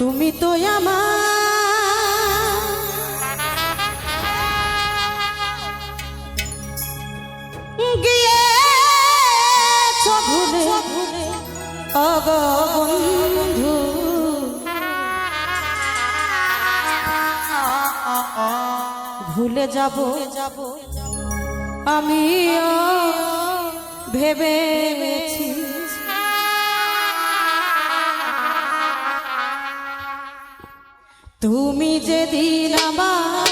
তুমি তো আমার। ভুলে যাব যাব আমিও ভেবেছি। তুমি যেদিন আমার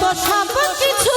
তো সব কিছু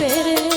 तेरे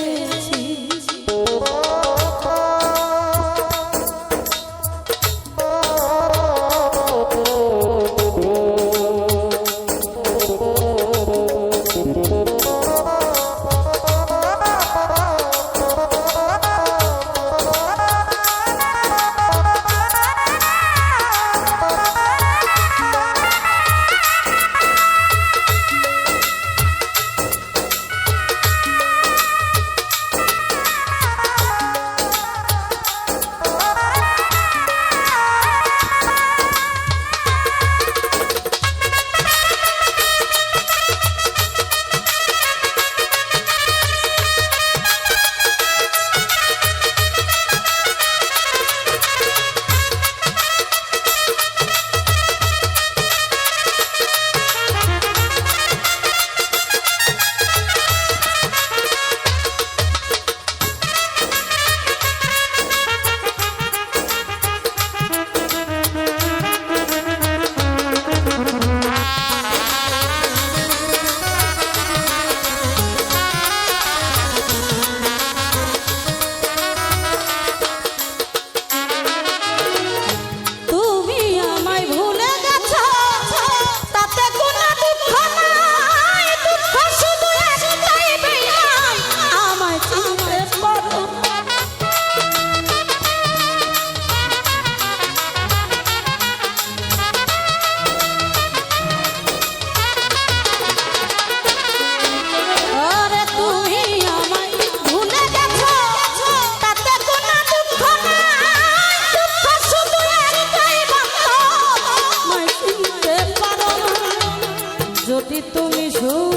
যদি তুমি সুখ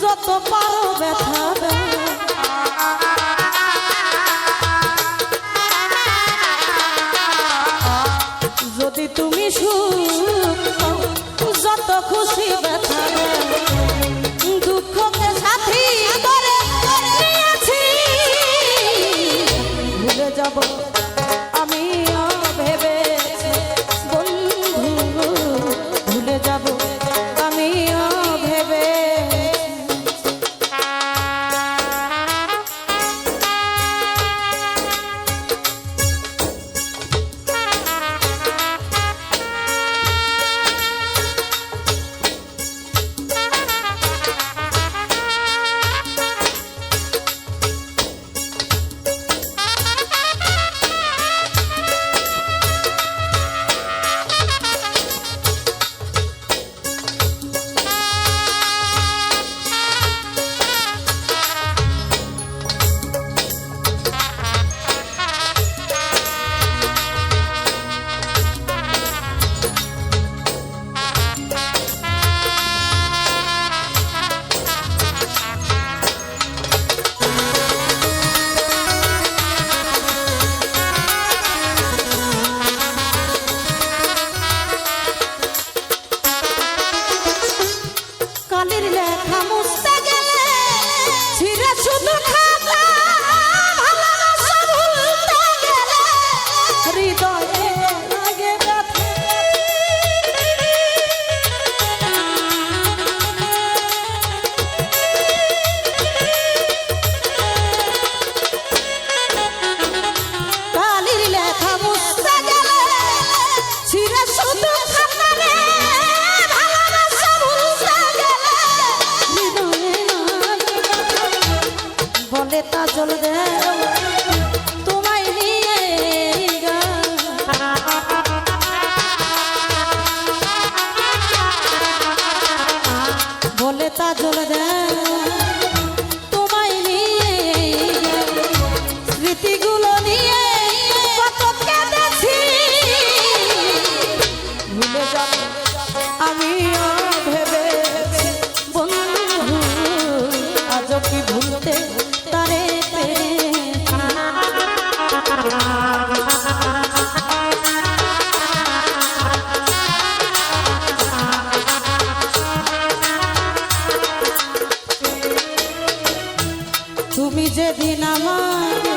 যত পারো ব্যথা Pedrito. যেদিন আমার